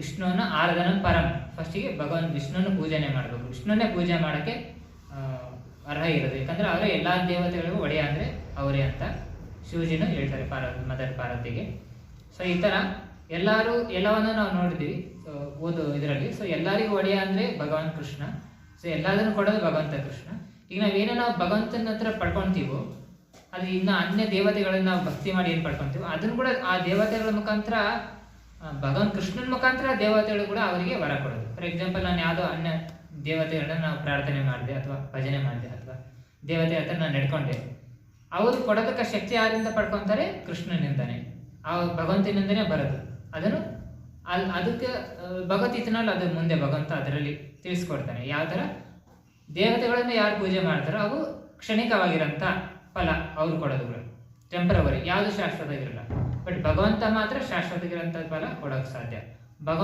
ವಿಷ್ಣುವನ್ನ ಆರಾಧನ ಪರಂ. ಫಸ್ಟಿಗೆ ಭಗವಾನ್ ವಿಷ್ಣುವನ್ನ ಪೂಜನೆ ಮಾಡಬೇಕು. ವಿಷ್ಣುವನ್ನೇ ಪೂಜೆ ಮಾಡೋಕ್ಕೆ ಅರ್ಹ ಇರೋದು. ಯಾಕಂದ್ರೆ ಅವರೇ ಎಲ್ಲ ದೇವತೆಗಳಿಗೂ ಒಡೆಯ ಅಂದರೆ ಅವರೇ ಅಂತ ಶಿವಜಿನೂ ಹೇಳ್ತಾರೆ ಪಾರ ಮದರ್ ಪಾರ್ವತಿಗೆ. ಸೊ ಈ ಥರ ಎಲ್ಲರೂ, ಎಲ್ಲವನ್ನು ನಾವು ನೋಡಿದ್ವಿ ಸೊ ಓದು ಇದರಲ್ಲಿ. ಸೊ ಎಲ್ಲರಿಗೂ ಒಡೆಯ ಅಂದರೆ ಭಗವಾನ್ ಕೃಷ್ಣ. ಸೊ ಎಲ್ಲದನ್ನು ಕೊಡೋದು ಭಗವಂತ ಕೃಷ್ಣ. ಈಗ ನಾವೇನೋ ನಾವು ಭಗವಂತನ ಹತ್ರ ಪಡ್ಕೊತೀವೋ, ಅದು ಇನ್ನು ಅನ್ಯ ದೇವತೆಗಳನ್ನ ನಾವು ಭಕ್ತಿ ಮಾಡಿ ಏನು ಪಡ್ಕೊತೀವೋ, ಅದನ್ನು ಕೂಡ ಆ ದೇವತೆಗಳ ಮುಖಾಂತರ ಭಗವಾನ್ ಕೃಷ್ಣನ ಮುಖಾಂತರ ದೇವತೆಗಳು ಕೂಡ ಅವರಿಗೆ ವರ ಕೊಡೋದು. ಫಾರ್ ಎಕ್ಸಾಂಪಲ್ ನಾನು ಯಾವುದೋ ಅನ್ಯ ದೇವತೆಗಳನ್ನ ನಾವು ಪ್ರಾರ್ಥನೆ ಮಾಡಿದೆ ಅಥವಾ ಭಜನೆ ಮಾಡಿದೆ ಅಥವಾ ದೇವತೆ ಹತ್ರ ನಾನು ನಡ್ಕೊಂಡೆ, ಅವರು ಕೊಡೋದಕ್ಕೆ ಶಕ್ತಿ ಯಾರಿಂದ ಪಡ್ಕೊತಾರೆ? ಕೃಷ್ಣನಿಂದಾನೆ. ಆ ಭಗವಂತನಿಂದನೇ ಬರೋದು. ಅದನ್ನು ಅಲ್ಲಿ ಅದಕ್ಕೆ ಭಗವದ್ಗೀತನಲ್ಲಿ ಅದು ಮುಂದೆ ಭಗವಂತ ಅದರಲ್ಲಿ ತಿಳಿಸ್ಕೊಡ್ತಾನೆ. ಯಾವ ಥರ? ದೇವತೆಗಳನ್ನು ಯಾರು ಪೂಜೆ ಮಾಡ್ತಾರೋ ಅವು ಕ್ಷಣಿಕವಾಗಿರೋಂಥ ಫಲ ಅವ್ರು ಕೊಡೋದುಗಳು ಟೆಂಪ್ರವರಿ ಯಾವುದು ಶಾಶ್ವತ ಇರಲ್ಲ. ಬಟ್ ಭಗವಂತ ಮಾತ್ರ ಶಾಶ್ವತ ಗ್ರಂಥದ ಫಲ ಕೊಡೋಕೆ ಸಾಧ್ಯ. ಭಗವಂತ